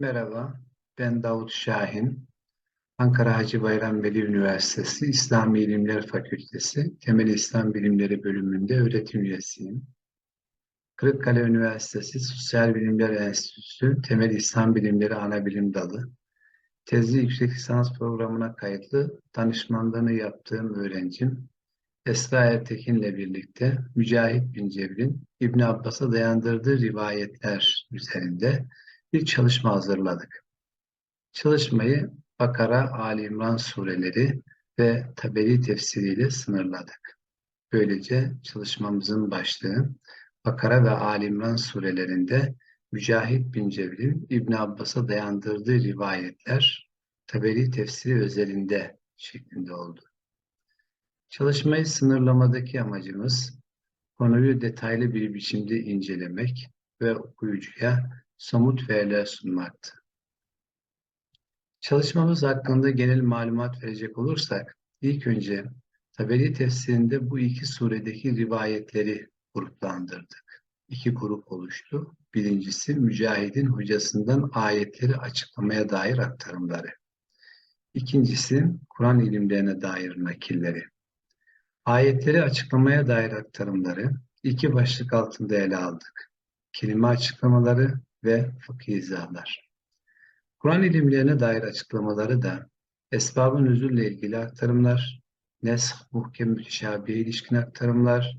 Merhaba, ben Davut Şahin. Ankara Hacı Bayram Veli Üniversitesi İslami İlimler Fakültesi Temel İslam Bilimleri bölümünde öğretim üyesiyim. Kırıkkale Üniversitesi Sosyal Bilimler Enstitüsü Temel İslam Bilimleri Anabilim Dalı. Tezli yüksek lisans programına kayıtlı danışmanlığını yaptığım öğrencim Esra Ertekin'le birlikte Mücahit bin Cebr'in İbn Abbas'a dayandırdığı rivayetler üzerinde bir çalışma hazırladık. Çalışmayı Bakara, Ali İmran sureleri ve Taberi tefsiriyle sınırladık. Böylece çalışmamızın başlığı Bakara ve Ali İmran surelerinde Mücahit bin Cebr'in İbn Abbas'a dayandırdığı rivayetler Taberi tefsiri özelinde şeklinde oldu. Çalışmayı sınırlamadaki amacımız konuyu detaylı bir biçimde incelemek ve okuyucuya somut veriler sunmaktı. Çalışmamız hakkında genel malumat verecek olursak, ilk önce Taberi tefsirinde bu iki suredeki rivayetleri gruplandırdık. İki grup oluştu. Birincisi Mücahid'in hocasından ayetleri açıklamaya dair aktarımları. İkincisi Kur'an ilimlerine dair nakilleri. Ayetleri açıklamaya dair aktarımları iki başlık altında ele aldık. Kelime açıklamaları ve fıkhi izahlar. Kur'an ilimlerine dair açıklamaları da esbabın nüzulle ilgili aktarımlar, nesh, muhkem, müteşabihe ilişkin aktarımlar,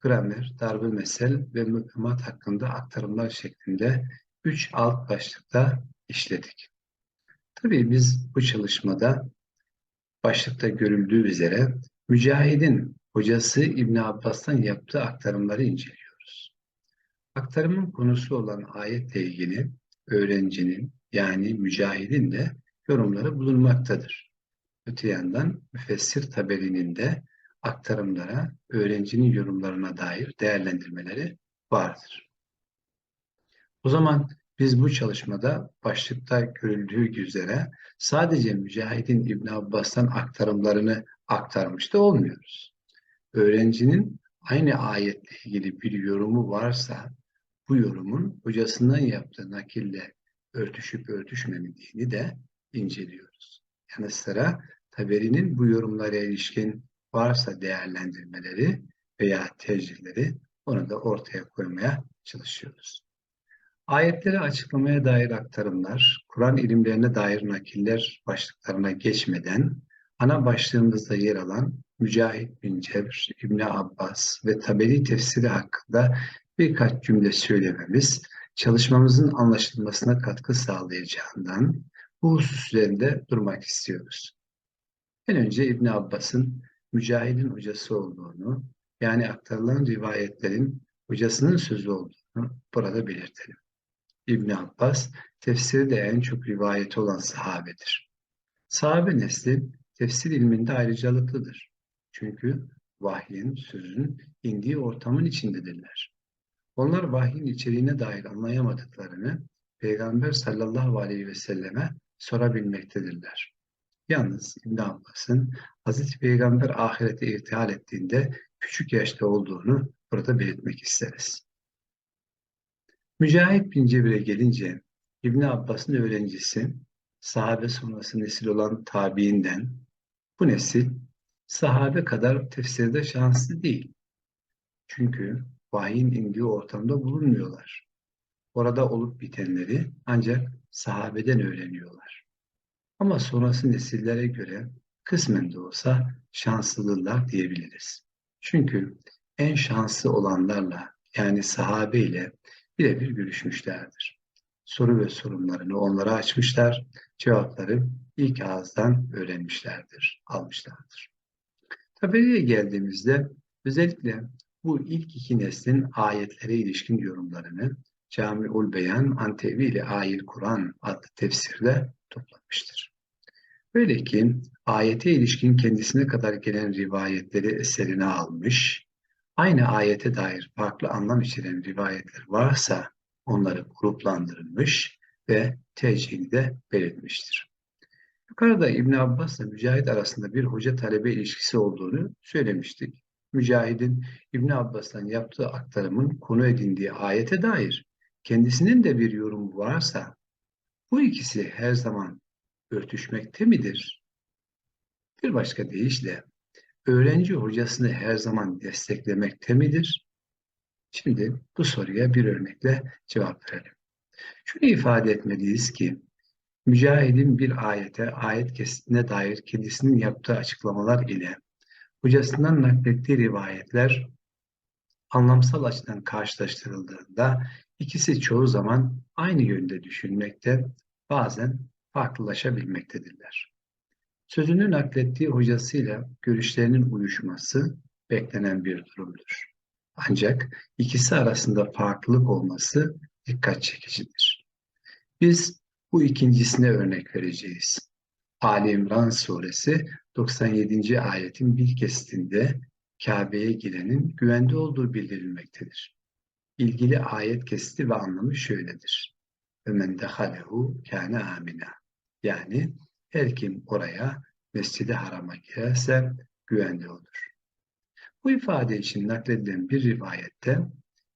gramer, darbe mesel ve mühkemat hakkında aktarımlar şeklinde üç alt başlıkta işledik. Tabii biz bu çalışmada başlıkta görüldüğü üzere Mücahid'in hocası İbn Abbas'tan yaptığı aktarımları inceliyoruz. Aktarımın konusu olan ayetle ilgili öğrencinin yani mücahidin de yorumları bulunmaktadır. Öte yandan müfessir tabelinin de aktarımlara, öğrencinin yorumlarına dair değerlendirmeleri vardır. O zaman biz bu çalışmada başlıkta görüldüğü üzere sadece Mücahid'in İbn Abbas'tan aktarımlarını aktarmış da olmuyoruz. Öğrencinin aynı ayetle ilgili bir yorumu varsa bu yorumun hocasından yaptığı nakille örtüşüp örtüşmediğini de inceliyoruz. Yanı sıra Taberi'nin bu yorumlara ilişkin varsa değerlendirmeleri veya tercihleri onu da ortaya koymaya çalışıyoruz. Ayetleri açıklamaya dair aktarımlar, Kur'an ilimlerine dair nakiller başlıklarına geçmeden ana başlığımızda yer alan Mücahit bin Cebr, İbni Abbas ve Taberi tefsiri hakkında birkaç cümle söylememiz çalışmamızın anlaşılmasına katkı sağlayacağından bu husus üzerinde durmak istiyoruz. En önce İbn Abbas'ın Mücahid'in hocası olduğunu, yani aktarılan rivayetlerin hocasının sözü olduğunu burada belirtelim. İbn Abbas tefsiri de en çok rivayeti olan sahabedir. Sahabe nesli tefsir ilminde ayrıcalıklıdır. Çünkü vahyin, sözün indiği ortamın içindedirler. Onlar vahyin içeriğine dair anlayamadıklarını Peygamber sallallahu aleyhi ve selleme sorabilmektedirler. Yalnız İbn Abbas'ın Hazreti Peygamber ahirete irtihal ettiğinde küçük yaşta olduğunu burada belirtmek isteriz. Mücahit bin Cebir'e gelince İbn Abbas'ın öğrencisi sahabe sonrası nesil olan tabiinden bu nesil sahabe kadar tefsirde şanslı değil. Çünkü vahyin indiği ortamda bulunmuyorlar. Orada olup bitenleri ancak sahabeden öğreniyorlar. Ama sonrası nesillere göre kısmen de olsa şanslıdırlar diyebiliriz. Çünkü en şanslı olanlarla yani sahabe ile birebir görüşmüşlerdir. Soru ve sorunlarını onlara açmışlar, cevapları ilk ağızdan öğrenmişlerdir, almışlardır. Taberiye geldiğimizde özellikle bu ilk iki neslin ayetlere ilişkin yorumlarını Cami'ul Beyan Antevi ile Ayil Kur'an adlı tefsirde toplamıştır. Böyle ki ayete ilişkin kendisine kadar gelen rivayetleri eserine almış, aynı ayete dair farklı anlam içeren rivayetler varsa onları gruplandırılmış ve tercihini de belirtmiştir. Yukarıda İbn Abbas ile Mücahit arasında bir hoca-talebe ilişkisi olduğunu söylemiştik. Mücahid'in İbn Abbas'tan yaptığı aktarımın konu edindiği ayete dair kendisinin de bir yorumu varsa Bu ikisi her zaman örtüşmekte midir? Bir başka deyişle öğrenci hocasını her zaman desteklemekte midir? Şimdi bu soruya bir örnekle cevap verelim. Şunu ifade etmeliyiz ki Mücahid'in bir ayete, ayet kesitine dair kendisinin yaptığı açıklamalar ile hocasından naklettiği rivayetler anlamsal açıdan karşılaştırıldığında ikisi çoğu zaman aynı yönde düşünmekte, bazen farklılaşabilmektedirler. Sözünü naklettiği hocasıyla görüşlerinin uyuşması beklenen bir durumdur. Ancak ikisi arasında farklılık olması dikkat çekicidir. Biz bu ikincisine örnek vereceğiz. Ali İmran suresi 97. ayetin bir kesitinde Kabe'ye girenin güvende olduğu bildirilmektedir. İlgili ayet kesiti ve anlamı şöyledir. Ömen dehalehu kâne amina. Yani her kim oraya Mescid-i Haram'a girerse güvende olur. Bu ifade için nakledilen bir rivayette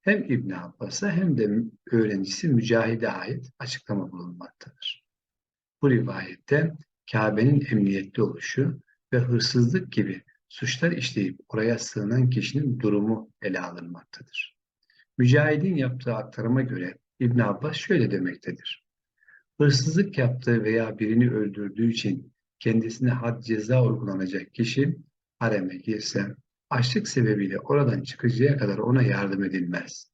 hem İbn Abbas'a hem de öğrencisi Mücahid'e ait açıklama bulunmaktadır. Bu rivayette Kabe'nin emniyetli oluşu ve hırsızlık gibi suçlar işleyip oraya sığınan kişinin durumu ele alınmaktadır. Mücahid'in yaptığı aktarıma göre İbn Abbas şöyle demektedir. Hırsızlık yaptığı veya birini öldürdüğü için kendisine had ceza uygulanacak kişi hareme girse açlık sebebiyle oradan çıkıncaya kadar ona yardım edilmez.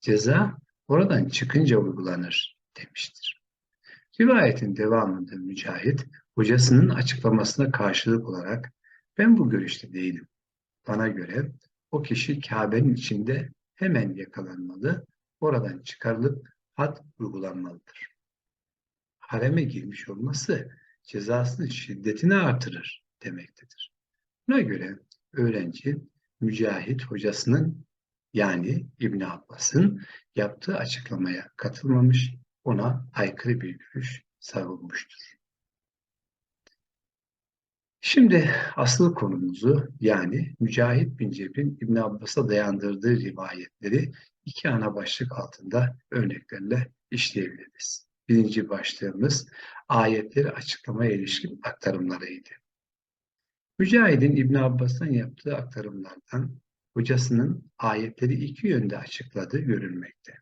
Ceza oradan çıkınca uygulanır demiştir. Rivayetin devamında Mücahit, hocasının açıklamasına karşılık olarak ben bu görüşte değilim. Bana göre o kişi Kabe'nin içinde hemen yakalanmalı, oradan çıkarılıp had uygulanmalıdır. Hareme girmiş olması cezasının şiddetini artırır demektedir. Buna göre öğrenci Mücahit hocasının yani İbn Abbas'ın yaptığı açıklamaya katılmamış, ona aykırı bir görüş savunmuştur. Şimdi asıl konumuzu yani Mücahit bin Cebr'in İbn Abbas'a dayandırdığı rivayetleri iki ana başlık altında örneklerle işleyebiliriz. Birinci başlığımız ayetleri açıklamaya ilişkin aktarımlarıydı. Mücahid'in İbn Abbas'tan yaptığı aktarımlardan hocasının ayetleri iki yönde açıkladığı görülmekte.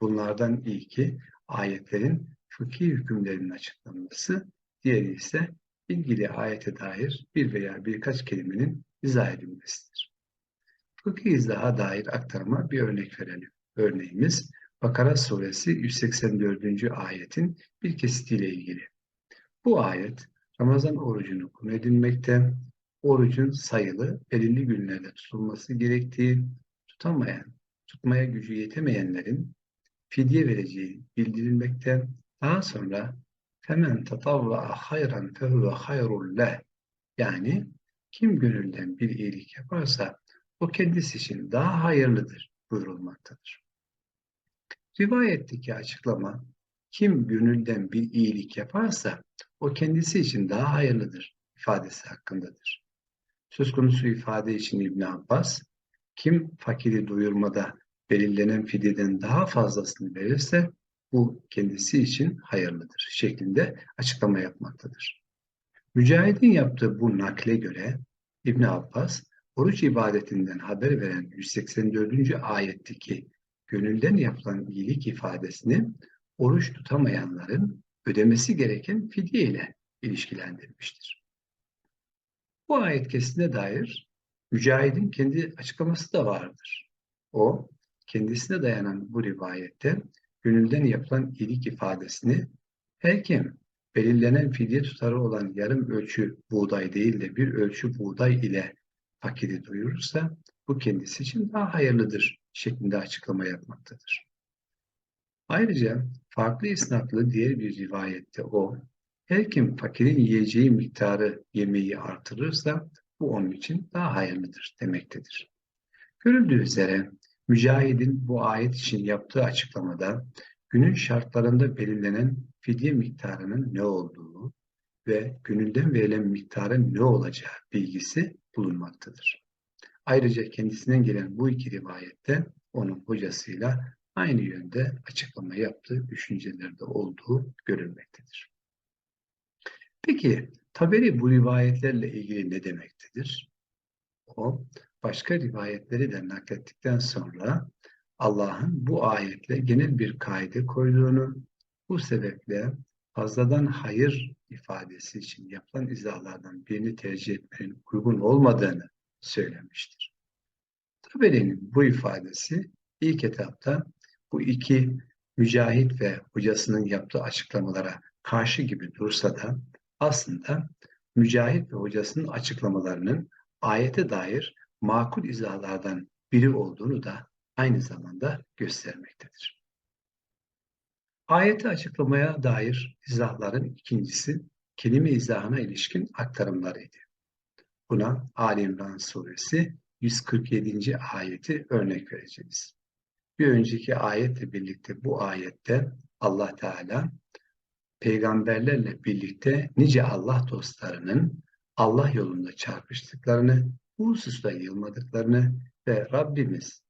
Bunlardan ilki ayetlerin fıkhi hükümlerinin açıklanması, diğeri ise ilgili ayete dair bir veya birkaç kelimenin izah edilmesidir. Fıkhi izaha dair aktarıma bir örnek verelim. Örneğimiz Bakara suresi 184. ayetin bir kesitiyle ilgili. Bu ayet Ramazan orucunu konu edilmekte, orucun sayılı, belirli günlerde tutulması gerektiği, tutamayan, tutmaya gücü yetemeyenlerin fidye vereceği bildirilmekte. Daha sonra femen tatavva hayran fehuve hayrul leh yani kim gönülden bir iyilik yaparsa o kendisi için daha hayırlıdır buyurulmaktadır. Rivayetteki açıklama kim gönülden bir iyilik yaparsa o kendisi için daha hayırlıdır ifadesi hakkındadır. Söz konusu ifade için İbn Abbas, kim fakiri doyurmada belirlenen fidyeden daha fazlasını verirse bu kendisi için hayırlıdır şeklinde açıklama yapmaktadır. Mücahid'in yaptığı bu nakle göre İbn Abbas, oruç ibadetinden haber veren 184. ayetteki gönülden yapılan iyilik ifadesini oruç tutamayanların ödemesi gereken fidye ile ilişkilendirmiştir. Bu ayet kesine dair Mücahid'in kendi açıklaması da vardır. O, kendisine dayanan bu rivayette gönülden yapılan iyilik ifadesini her kim belirlenen fidye tutarı olan yarım ölçü buğday değil de bir ölçü buğday ile fakiri doyurursa bu kendisi için daha hayırlıdır şeklinde açıklama yapmaktadır. Ayrıca farklı isnatlı diğer bir rivayette o, her kim fakirin yiyeceği miktarı yemeği artırırsa bu onun için daha hayırlıdır demektedir. Görüldüğü üzere Mücahid'in bu ayet için yaptığı açıklamada günün şartlarında belirlenen fidye miktarının ne olduğu ve gününden verilen miktarın ne olacağı bilgisi bulunmaktadır. Ayrıca kendisinden gelen bu iki rivayette onun hocasıyla aynı yönde açıklama yaptığı düşüncelerde olduğu görülmektedir. Peki Taberi bu rivayetlerle ilgili ne demektedir? O başka rivayetleri de naklettikten sonra Allah'ın bu ayetle genel bir kaide koyduğunu, bu sebeple fazladan hayır ifadesi için yapılan izahlardan birini tercih etmenin uygun olmadığını söylemiştir. Taberi'nin bu ifadesi ilk etapta bu iki mücahit ve hocasının yaptığı açıklamalara karşı gibi dursa da aslında mücahit ve hocasının açıklamalarının ayete dair makul izahlardan biri olduğunu da aynı zamanda göstermektedir. Ayeti açıklamaya dair izahların ikincisi kelime izahına ilişkin aktarımlarıydı. Buna Ali İmran suresi 147. ayeti örnek vereceğiz. Bir önceki ayetle birlikte bu ayette Allah Teala peygamberlerle birlikte nice Allah dostlarının Allah yolunda çarpıştıklarını, bu hususta yılmadıklarını ve Rabbimiz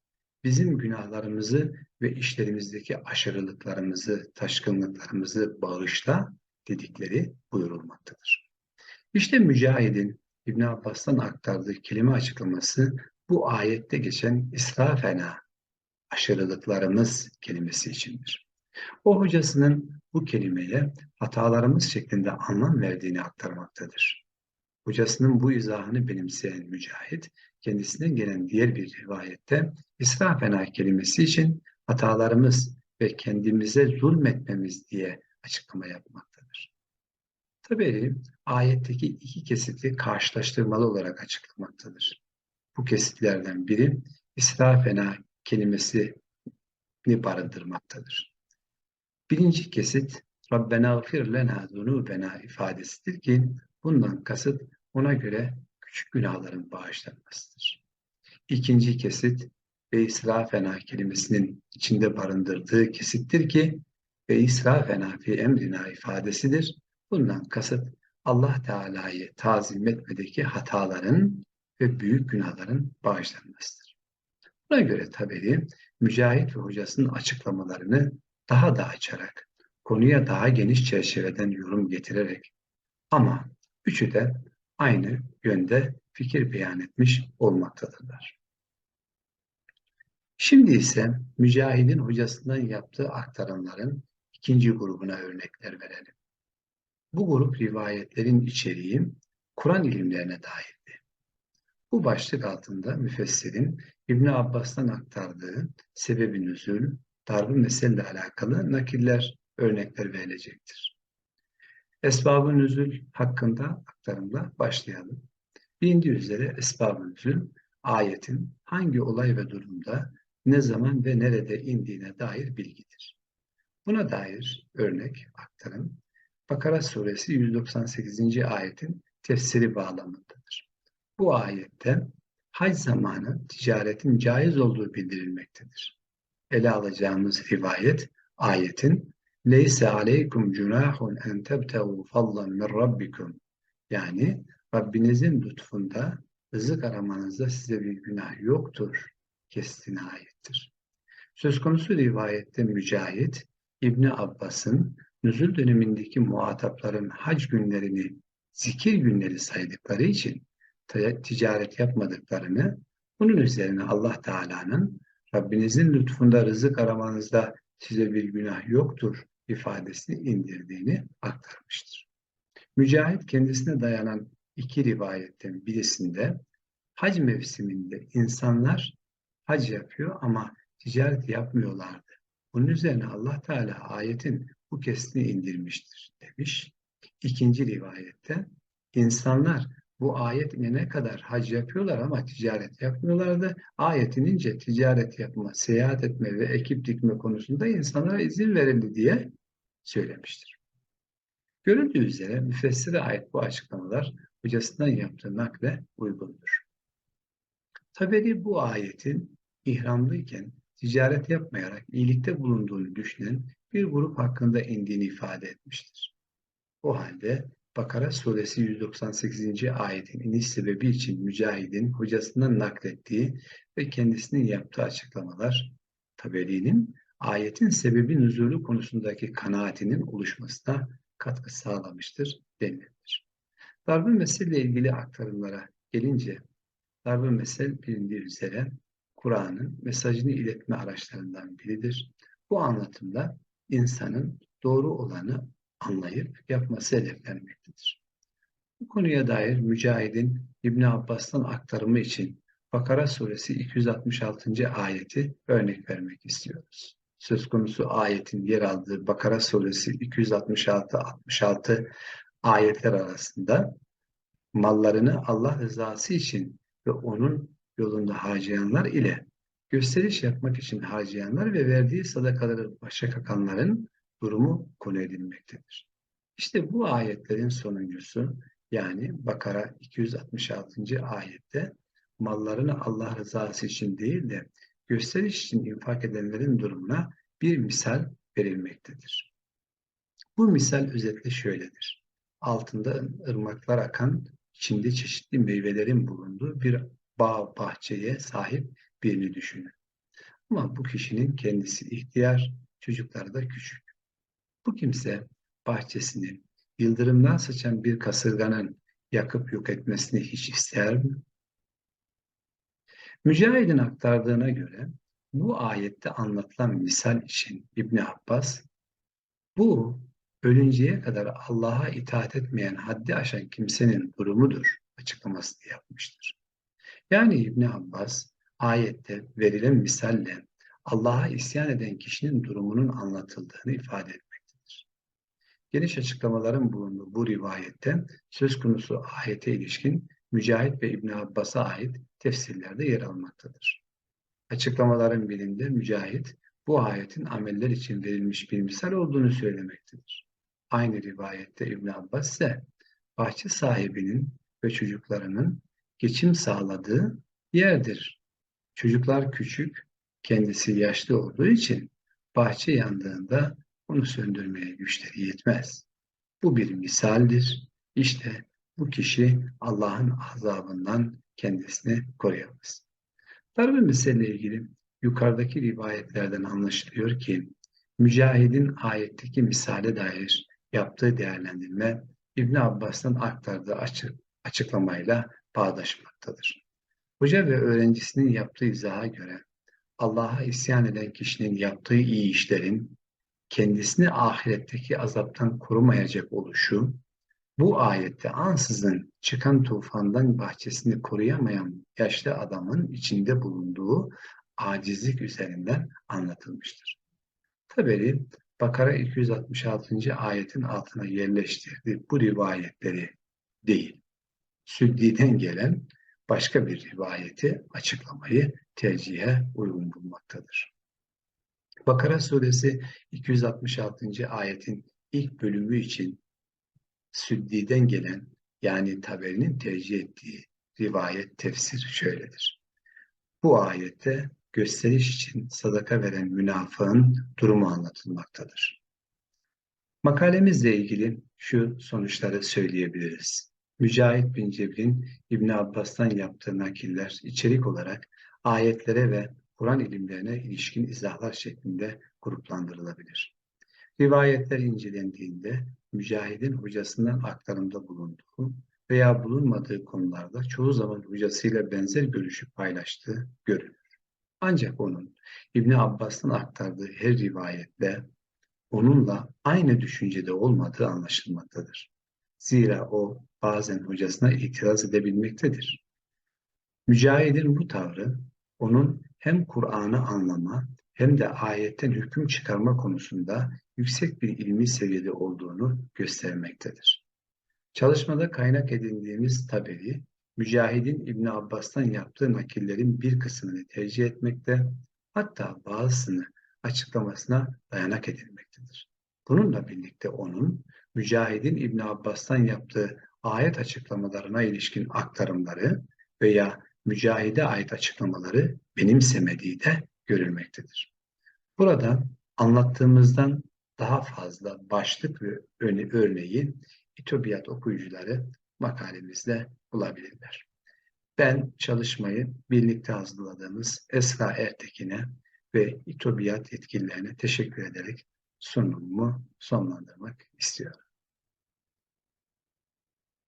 bizim günahlarımızı ve işlerimizdeki aşırılıklarımızı, taşkınlıklarımızı bağışla dedikleri buyurulmaktadır. İşte Mücahid'in İbn Abbas'tan aktardığı kelime açıklaması bu ayette geçen israfena, aşırılıklarımız kelimesi içindir. O hocasının bu kelimeye hatalarımız şeklinde anlam verdiğini aktarmaktadır. Hocasının bu izahını benimseyen Mücahit, kendisinden gelen diğer bir rivayette israfena kelimesi için hatalarımız ve kendimize zulmetmemiz diye açıklama yapmaktadır. Taberi ayetteki iki kesiti karşılaştırmalı olarak açıklamaktadır. Bu kesitlerden biri israfena kelimesini barındırmaktadır. Birinci kesit Rabbena gfir lena zunubena ifadesidir ki bundan kasıt ona göre küçük günahların bağışlanmasıdır. İkinci kesit ve israfena kelimesinin içinde barındırdığı kesittir ki ve israfena fi emrina ifadesidir. Bundan kasıt Allah Teala'yı tazim etmedeki hataların ve büyük günahların bağışlanmasıdır. Buna göre Taberi, Mücahit ve hocasının açıklamalarını daha da açarak, konuya daha geniş çerçeveden yorum getirerek ama üçü de aynı yönde fikir beyan etmiş olmaktadırlar. Şimdi ise Mücahid'in hocasından yaptığı aktarımların ikinci grubuna örnekler verelim. Bu grup rivayetlerin içeriği Kur'an ilimlerine dairdi. Bu başlık altında müfessirin İbn Abbas'tan aktardığı sebebi nüzul, darbu meseleyle alakalı nakiller, örnekler verilecektir. Esbab-ı nüzul hakkında aktarımla başlayalım. Bilindiği üzere esbab-ı nüzul, ayetin hangi olay ve durumda, ne zaman ve nerede indiğine dair bilgidir. Buna dair örnek, aktarım, Bakara suresi 198. ayetin tefsiri bağlamındadır. Bu ayette hac zamanı ticaretin caiz olduğu bildirilmektedir. Ele alacağımız rivayet ayetin Leyse aleykum cunahun en tebtehu fallan min rabbikum. Yani Rabbinizin lütfunda rızık aramanızda size bir günah yoktur. Kestine ayettir. Söz konusu rivayette Mücahit, İbni Abbas'ın nüzul dönemindeki muhatapların hac günlerini zikir günleri saydıkları için ticaret yapmadıklarını, bunun üzerine Allah Teala'nın Rabbinizin lütfunda rızık aramanızda size bir günah yoktur ifadesini indirdiğini aktarmıştır. Mücahit kendisine dayanan iki rivayetten birisinde hac mevsiminde insanlar hac yapıyor ama ticaret yapmıyorlardı. Bunun üzerine Allah Teala ayetin bu kesini indirmiştir demiş. İkinci rivayette insanlar bu ayet ne kadar hac yapıyorlar ama ticaret yapmıyorlardı. Ayet inince ticaret yapma, seyahat etme ve ekip dikme konusunda insanlara izin verildi diye söylemiştir. Görüldüğü üzere müfessire ait bu açıklamalar hocasından yaptığı nakle uygundur. Taberi bu ayetin ihramlıyken ticaret yapmayarak iyilikte bulunduğunu düşünen bir grup hakkında indiğini ifade etmiştir. O halde Bakara suresi 198. ayetin iniş sebebi için Mücahid'in hocasından naklettiği ve kendisinin yaptığı açıklamalar Taberi'nin ayetin sebebi nüzulü konusundaki kanaatinin oluşmasına katkı sağlamıştır denilebilir. Darb-ı mesele ile ilgili aktarımlara gelince, darb-ı mesel bilindiği üzere Kur'an'ın mesajını iletme araçlarından biridir. Bu anlatımda insanın doğru olanı anlayıp yapması hedeflenmektedir. Bu konuya dair Mücahid'in İbn Abbas'tan aktarımı için Bakara suresi 266. ayeti örnek vermek istiyoruz. Söz konusu ayetin yer aldığı Bakara suresi 266-66 ayetler arasında mallarını Allah rızası için ve onun yolunda harcayanlar ile gösteriş yapmak için harcayanlar ve verdiği sadakaları başa kakanların durumu konu edilmektedir. İşte bu ayetlerin sonuncusu yani Bakara 266. ayette mallarını Allah rızası için değil de gösteriş için infak edenlerin durumuna bir misal verilmektedir. Bu misal özetle şöyledir. Altında ırmaklar akan, içinde çeşitli meyvelerin bulunduğu bir bağ bahçeye sahip birini düşünün. Ama bu kişinin kendisi ihtiyar, çocukları da küçük. Bu kimse bahçesini yıldırımdan sıçan bir kasırganın yakıp yok etmesini hiç ister mi? Mücahid'in aktardığına göre bu ayette anlatılan misal için İbn Abbas bu ölünceye kadar Allah'a itaat etmeyen haddi aşan kimsenin durumudur açıklamasını yapmıştır. Yani İbn Abbas ayette verilen misalle Allah'a isyan eden kişinin durumunun anlatıldığını ifade etmektedir. Geniş açıklamaların bulunduğu bu rivayette söz konusu ayete ilişkin Mücahit ve İbn Abbas'a ait tefsirlerde yer almaktadır. Açıklamaların birinde Mücahit bu ayetin ameller için verilmiş bir misal olduğunu söylemektedir. Aynı rivayette İbn Abbas ise bahçe sahibinin ve çocuklarının geçim sağladığı yerdir. Çocuklar küçük, kendisi yaşlı olduğu için bahçe yandığında onu söndürmeye güçleri yetmez. Bu bir misaldir. İşte bu kişi Allah'ın azabından kendisini koruyamaz. Darbe meseleyle ilgili yukarıdaki rivayetlerden anlaşılıyor ki Mücahid'in ayetteki misale dair yaptığı değerlendirme İbn Abbas'tan aktardığı açık, açıklamayla bağdaşmaktadır. Hoca ve öğrencisinin yaptığı izaha göre Allah'a isyan eden kişinin yaptığı iyi işlerin kendisini ahiretteki azaptan korumayacak oluşu, bu ayette ansızın çıkan tufandan bahçesini koruyamayan yaşlı adamın içinde bulunduğu acizlik üzerinden anlatılmıştır. Taberi Bakara 266. ayetin altına yerleştirdiği bu rivayetleri değil, Süddi'den gelen başka bir rivayeti açıklamayı tercihe uygun bulmaktadır. Bakara suresi 266. ayetin ilk bölümü için Süddi'den gelen yani Taberi'nin tercih ettiği rivayet tefsir şöyledir. Bu ayette gösteriş için sadaka veren münafığın durumu anlatılmaktadır. Makalemizle ilgili şu sonuçları söyleyebiliriz. Mücahit bin Cebr'in İbn Abbas'tan yaptığı nakiller içerik olarak ayetlere ve Kur'an ilimlerine ilişkin izahlar şeklinde gruplandırılabilir. Rivayetler incelendiğinde Mücahid'in hocasından aktarımda bulunduğu veya bulunmadığı konularda çoğu zaman hocasıyla benzer görüşü paylaştığı görülür. Ancak onun İbn Abbas'tan aktardığı her rivayette onunla aynı düşüncede olmadığı anlaşılmaktadır. Zira o bazen hocasına itiraz edebilmektedir. Mücahid'in bu tavrı onun hem Kur'an'ı anlama hem de ayetten hüküm çıkarma konusunda yüksek bir ilmi seviyede olduğunu göstermektedir. Çalışmada kaynak edindiğimiz taberi, Mücahid'in İbn Abbas'tan yaptığı nakillerin bir kısmını tercih etmekte, hatta bazısını açıklamasına dayanak edilmektedir. Bununla birlikte onun Mücahid'in İbn Abbas'tan yaptığı ayet açıklamalarına ilişkin aktarımları veya Mücahide ait açıklamaları benimsemediği de görülmektedir. Burada anlattığımızdan daha fazla başlık ve örneği İtobiyat okuyucuları makalemizde bulabilirler. Ben çalışmayı birlikte hazırladığımız Esra Ertekin'e ve İTOBİAD yetkililerine teşekkür ederek sunumumu sonlandırmak istiyorum.